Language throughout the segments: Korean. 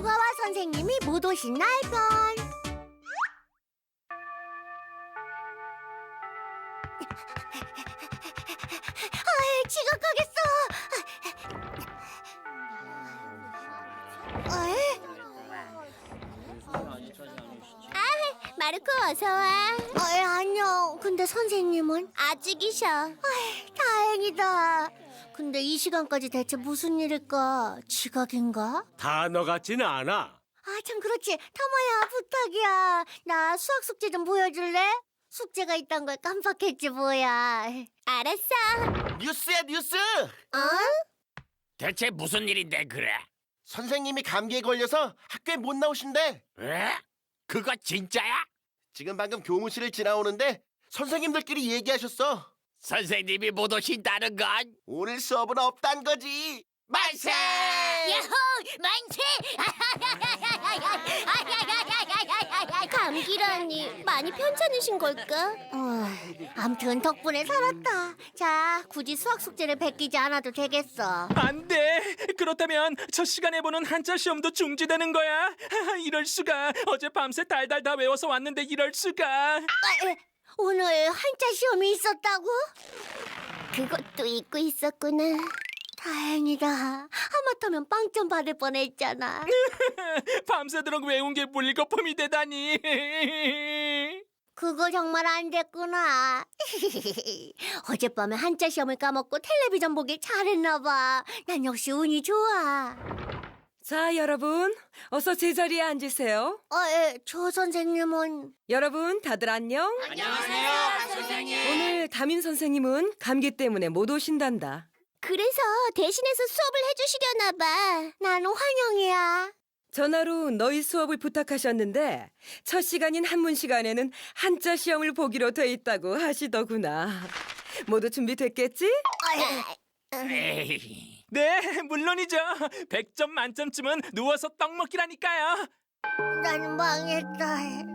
토가와 선생님이 못 오신 날편 아이, 지각하겠어 아이, 마르코 어서 와. 아이, 안녕 근데 선생님은? 아직이셔. 아이, 다행이다 근데 이 시간까지 대체 무슨 일일까? 지각인가? 다너 같지는 않아. 아, 참 그렇지. 타마야, 부탁이야. 나 수학 숙제 좀 보여줄래? 숙제가 있단 걸 깜빡했지 뭐야. 알았어. 뉴스야 뉴스! 어? 대체 무슨 일인데 그래? 선생님이 감기에 걸려서 학교에 못 나오신대. 에? 그거 진짜야? 지금 방금 교무실을 지나오는데 선생님들끼리 얘기하셨어. 선생님이 못 오신다는 건? 오늘 수업은 없단 거지. 말세! 야호! 만세! 감기라니 많이 편찮으신 걸까? 어, 암튼 덕분에 살았다. 자, 굳이 수학 숙제를 베끼지 않아도 되겠어. 안 돼. 그렇다면 첫 시간에 보는 한자 시험도 중지되는 거야. 이럴 수가. 어제 밤새 달달 다 외워서 왔는데 이럴 수가. 아, 에, 오늘 한자 시험이 있었다고? 그것도 잊고 있었구나. 다행이다. 하마터면 빵점 받을 뻔했잖아. 밤새도록 외운 게 물거품이 되다니. 그거 정말 안 됐구나. 어젯밤에 한자 시험을 까먹고 텔레비전 보길 잘했나 봐. 난 역시 운이 좋아. 자, 여러분, 어서 제자리에 앉으세요. 어, 에, 저 선생님은 여러분, 다들 안녕? 안녕하세요, 선생님. 오늘 담임 선생님은 감기 때문에 못 오신단다. 그래서 대신해서 수업을 해주시려나 봐. 난 환영이야. 전화로 너희 수업을 부탁하셨는데 첫 시간인 한문 시간에는 한자 시험을 보기로 돼 있다고 하시더구나. 모두 준비됐겠지? 에이, 네, 물론이죠. 100점 만점쯤은 누워서 떡 먹기라니까요. 난 망했다.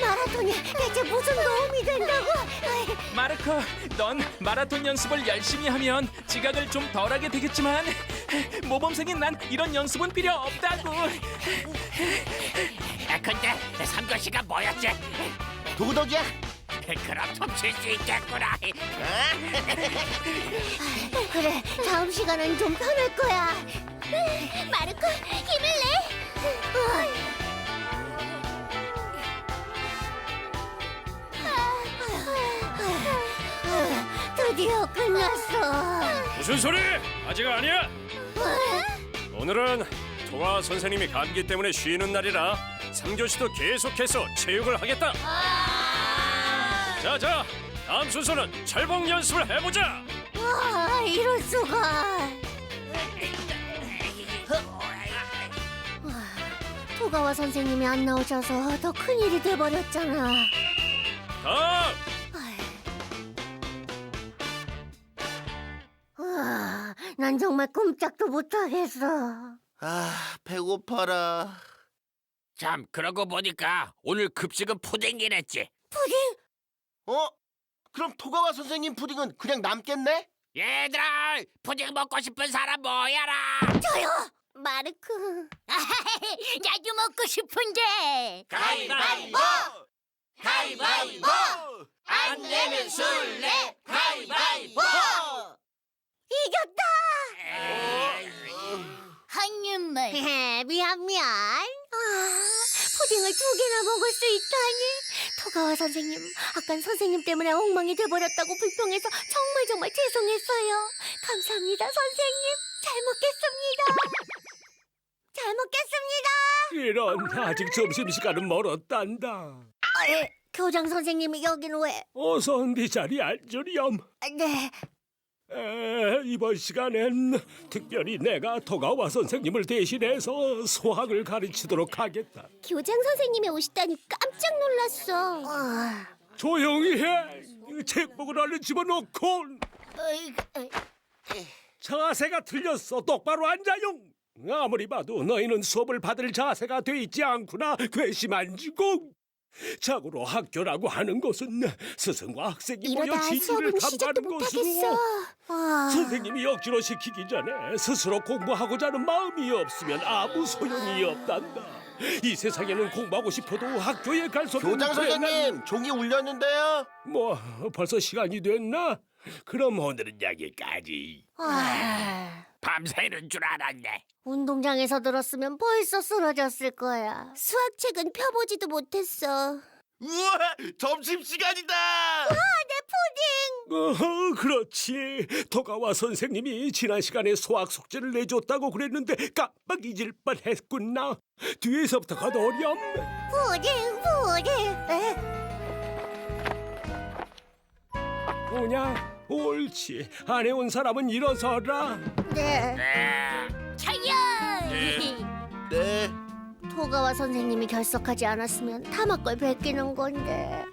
마라톤이 대체 무슨 도움이 된다고? 마르코, 넌 마라톤 연습을 열심히 하면 지각을 좀 덜하게 되겠지만 모범생인 난 이런 연습은 필요 없다고. 아, 근데 삼교시가 뭐였지? 도덕이야. 그럼 훔칠 수 있겠구나. 그래, 다음 시간은 좀 편할 거야. 마르코 힘을 내. 드디어 끝났어. 무슨 소리? 아직 아니야. 오늘은 통화 선생님이 감기 때문에 쉬는 날이라 3교시도 계속해서 체육을 하겠다. 자자, 다음 순서는 철봉 연습을 해보자. 와, 이럴 수가. 토가와 선생님이 안 나오셔서 더 큰일이 돼버렸잖아. 다음, 와, 난 정말 꼼짝도 못하겠어. 아 배고파라. 참, 그러고 보니까 오늘 급식은 푸딩이랬지. 푸딩? 어? 그럼 토가와 선생님 푸딩은 그냥 남겠네? 얘들아, 푸딩 먹고 싶은 사람 모여라. 저요! 마르코. 나도 먹고 싶은데. 가위바위보! 가위바위보! 안 내면 술래! 가위바위보! 이겼다! 한 입만. 미안, 미안. 아, 푸딩을 두 개나 먹을 수 있다니. 토가와 선생님, 아깐 선생님 때문에 엉망이 돼버렸다고 불평해서 정말 정말 죄송했어요. 감사합니다, 선생님. 잘 먹겠습니다. 잘 먹겠습니다. 이런 아직 점심 시간은 멀었단다. 아, 예, 교장 선생님이 여긴 왜? 어서 네 자리에 앉으렴. 아, 네. 에, 이번 시간엔 특별히 내가 토가와 선생님을 대신해서 수학을 가르치도록 하겠다. 교장 선생님이 오시다니 깜짝 놀랐어. 아, 조용히 해. 책복을 얼른 집어넣고. 자세가 틀렸어. 똑바로 앉아용. 아무리 봐도 너희는 수업을 받을 자세가 돼 있지 않구나. 괘씸한 지공. 자고로 학교라고 하는 것은 스승과 학생이 모여 이러다 진리를 수업은 시작도 탐구하는 못하겠어. 것으로 아, 선생님이 억지로 시키기 전에 스스로 공부하고자 하는 마음이 없으면 아무 소용이 없단다. 이 세상에는 공부하고 싶어도 학교에 갈 수 없는 교장 선생님 종이 울렸는데요. 뭐 벌써 시간이 됐나? 그럼 오늘은 여기까지. 아, 밤새는 줄 알았네. 운동장에서 들었으면 벌써 쓰러졌을 거야. 수학책은 펴보지도 못했어. 우와 점심 시간이다. 어, 그렇지. 도가와 선생님이 지난 시간에 수학 숙제를 내줬다고 그랬는데 깜빡 잊을 뻔했구나. 뒤에서부터 거둬렴. 푸딩, 푸딩. 에? 오냐? 옳지. 안 해온 사람은 일어서라. 네. 네. 차연! 네. 토가와 선생님이 결석하지 않았으면 타막걸 베끼는 건데.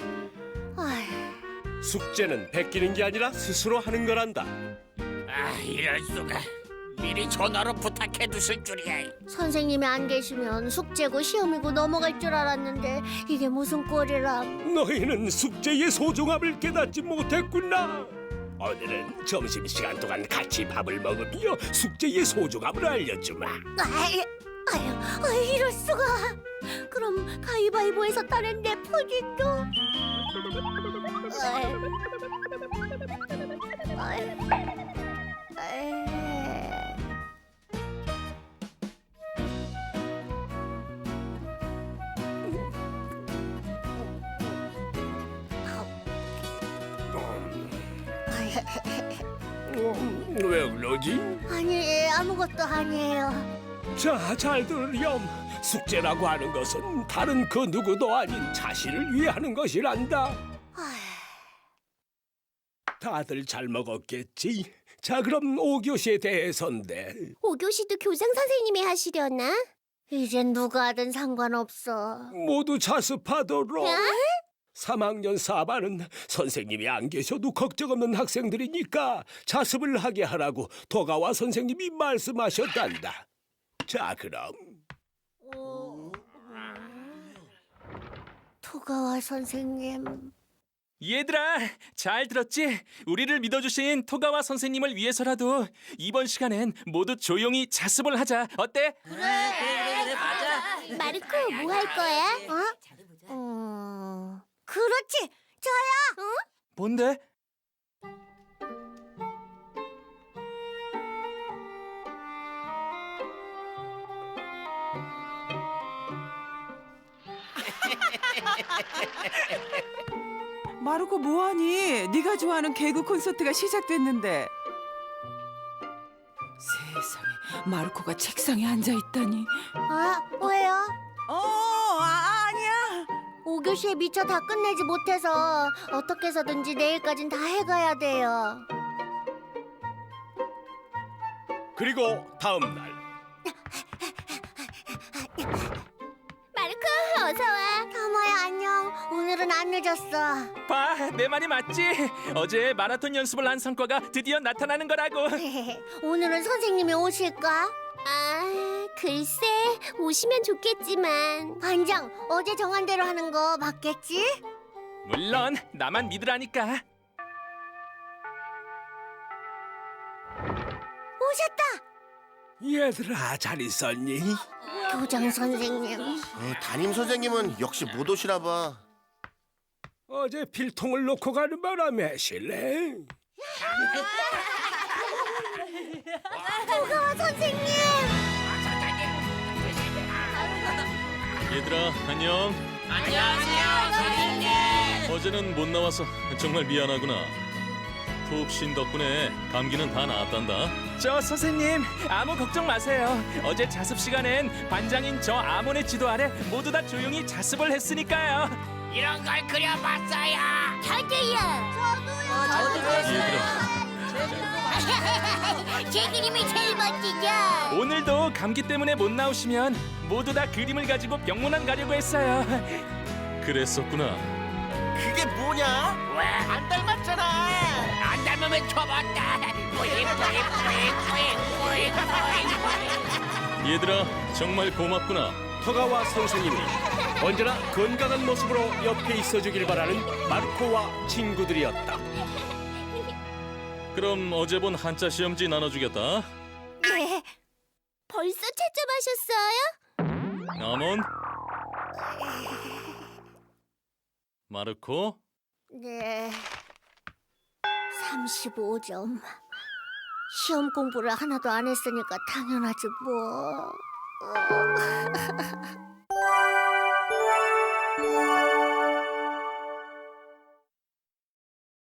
아휴, 숙제는 베끼는 게 아니라 스스로 하는 거란다. 아, 이럴 수가. 미리 전화로 부탁해 두실 줄이야. 선생님이 안 계시면 숙제고 시험이고 넘어갈 줄 알았는데 이게 무슨 꼴이람. 너희는 숙제의 소중함을 깨닫지 못했구나. 오늘은 점심 시간 동안 같이 밥을 먹으며 숙제의 소중함을 알려주마. 아이, 아유, 아유, 이럴 수가. 그럼 가위바위보에서 따낸 내. 아유. 아유. 아유. 음, 왜 그러지? 아니 아무것도 아니에요. 자, 잘 들렴. 숙제라고 하는 것은 다른 그 누구도 아닌 자신을 위해 하는 것이란다. 다들 잘 먹었겠지? 자, 그럼 5교시에 대해서인데. 5교시도 교장 선생님이 하시려나? 이젠 누가 하든 상관없어. 모두 자습하도록. 3학년 4반은 선생님이 안 계셔도 걱정 없는 학생들이니까 자습을 하게 하라고 도가와 선생님이 말씀하셨단다. 자, 그럼. 토가와 선생님. 얘들아, 잘 들었지? 우리를 믿어주신 토가와 선생님을 위해서라도 이번 시간엔 모두 조용히 자습을 하자. 어때? 마르코, 뭐 할 거야? 어? 음, 그렇지. 저야. 뭔데? 마르코 뭐하니? 네가 좋아하는 개그 콘서트가 시작됐는데. 세상에 마르코가 책상에 앉아 있다니. 아, 왜요? 어, 아, 아니야. 5교시에 미처 다 끝내지 못해서 어떻게 해서든지 내일까진 다 해가야 돼요. 그리고 다음 날. 마르코, 어서 와. 타마야 안녕. 오늘은 안 늦었어. 봐, 내 말이 맞지? 어제 마라톤 연습을 한 성과가 드디어 나타나는 거라고. 오늘은 선생님이 오실까? 아, 글쎄, 오시면 좋겠지만. 반장, 어제 정한 대로 하는 거 맞겠지? 물론 나만 믿으라니까. 오셨다. 얘들아, 잘 있었니? 교장 선생님. 어, 담임 선생님은 역시 못 오시나 봐. 어제 필통을 놓고 가는 바람에 실례. 토가와 선생님. 얘들아 안녕 안녕하세요, 선생님. 어제는 못 나와서 정말 미안하구나 푹 쉰 덕분에 감기는 다 나았단다 저 선생님 아무 걱정 마세요. 어제 자습 시간엔 반장인 저 아몬의 지도 아래 모두 다 조용히 자습을 했으니까요. 이런 걸 그려봤어요. 저도요. 얘들아 제 그림이 제일 멋지죠? 오늘도 감기 때문에 못 나오시면 모두 다 그림을 가지고 병문안 가려고 했어요. 그랬었구나 그게 뭐냐? 왜? 안 닮았잖아. 안 닮으면 접었다. 뿌잉, 뿌잉, 뿌잉, 뿌잉, 뿌잉, 뿌잉, 뿌잉. 얘들아 정말 고맙구나 토가와 선생님이 언제나 건강한 모습으로 옆에 있어주길 바라는 마르코와 친구들이었다. 그럼 어제 본 한자 시험지 나눠주겠다. 네. 벌써 채점하셨어요? 남은 마르코 네. 35점. 시험 공부를 하나도 안 했으니까 당연하지 뭐.